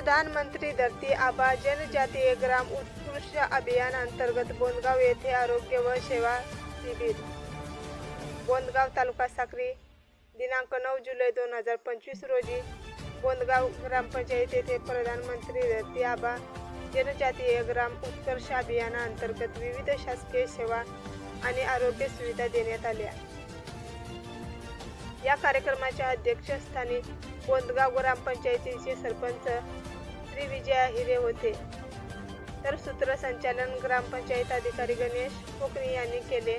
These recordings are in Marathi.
प्रधानमंत्री धरती आबा जनजातीय ग्राम उत्कृष्ट अभियान अंतर्गत बोंदगाव येथे आरोग्य व सेवा शिबिर. बोंदगाव तालुका साक्री दिनांक नऊ जुलै दोन हजार पंचवीस रोजी बोंदगाव ग्रामपंचायत येथे प्रधानमंत्री धरती आबा जनजातीय ग्राम उत्कर्ष अभियानाअंतर्गत विविध शासकीय सेवा आणि आरोग्य सुविधा देण्यात आल्या. या कार्यक्रमाच्या अध्यक्षस्थानी बोंदगाव ग्रामपंचायतीचे सरपंच श्री विजया हिरे होते. तर सूत्रसंचालन ग्रामपंचायत अधिकारी गणेश कोकणी यांनी केले.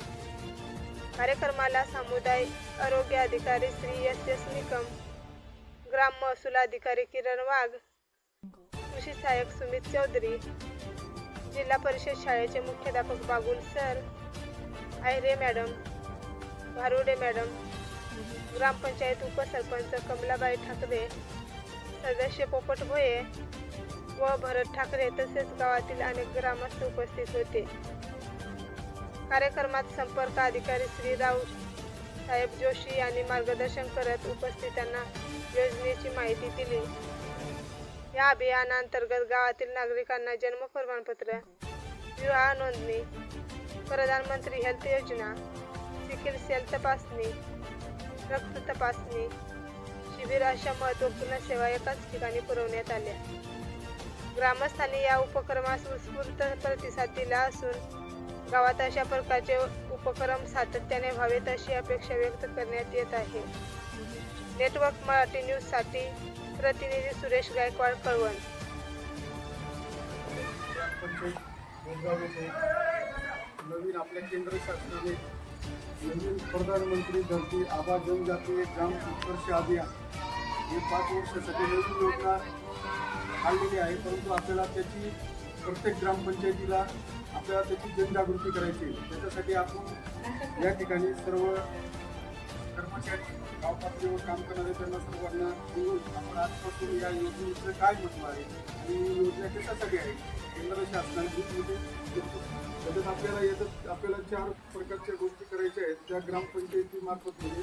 कार्यक्रमाला सामुदायिक आरोग्य अधिकारी श्री एस एस निकम ग्राम महसूल अधिकारी किरण वाघ कृषी सहाय्यक सुमित चौधरी जिल्हा परिषद शाळेचे मुख्याध्यापक Bagul sir Ayre madam Bharude madam ग्रामपंचायत उपसरपंच कमलाबाई ठाकरे सदस्य पोपट भोये व भरत ठाकरे तसेच गावातील अनेक ग्रामस्थ उपस्थित होते. कार्यक्रमात संपर्क अधिकारी श्रीराव साहेब जोशी यांनी मार्गदर्शन करत उपस्थितांना योजनेची माहिती दिली. या अभियानांतर्गत गावातील नागरिकांना जन्म प्रमाणपत्र विवाह नोंदणी प्रधानमंत्री हेल्थ योजना सिकिल सेल तपासणी रक्त तपासणी शिबिर अशा महत्त्वपूर्ण सेवा एकाच ठिकाणी पुरवण्यात आल्या. ग्रामस्थांनी या उपक्रमास उत्स्फूर्त प्रतिसाद दिला असून गावात अशा प्रकारचे उपक्रम सातत्याने व्हावेत अशी अपेक्षा व्यक्त करण्यात येत आहे. नेटवर्क मराठी न्यूजसाठी प्रतिनिधी सुरेश गायकवाड कळवण. नवीन आपल्या केंद्र शासनाने नवीन प्रधानमंत्री धरती आबा जनजातीय ग्राम उत्कर्ष अभियान. हे पाच वर्षासाठी नवीन योजना आणलेली आहे परंतु आपल्याला त्याची प्रत्येक ग्रामपंचायतीला आपल्याला त्याची जनजागृती करायची त्याच्यासाठी आपण या ठिकाणी सर्व कर्मचारी गाव पातळीवर काम करणारे त्यांना सर्वांना आजपासून या योजनेचं काय महत्त्व आहे? आणि योजना कशासाठी आहे? केंद्र शासनाने ही त्याच्यात आपल्याला याच्यात आपल्याला चार प्रकारच्या गोष्टी करायच्या आहेत. त्या ग्रामपंचायतीमार्फत म्हणजे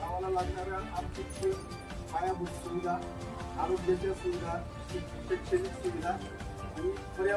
गावाला लागणाऱ्या आर्थिक पायाभूत सुविधा आरोग्याच्या सुविधा शैक्षणिक सुविधा आणि पर्यावरण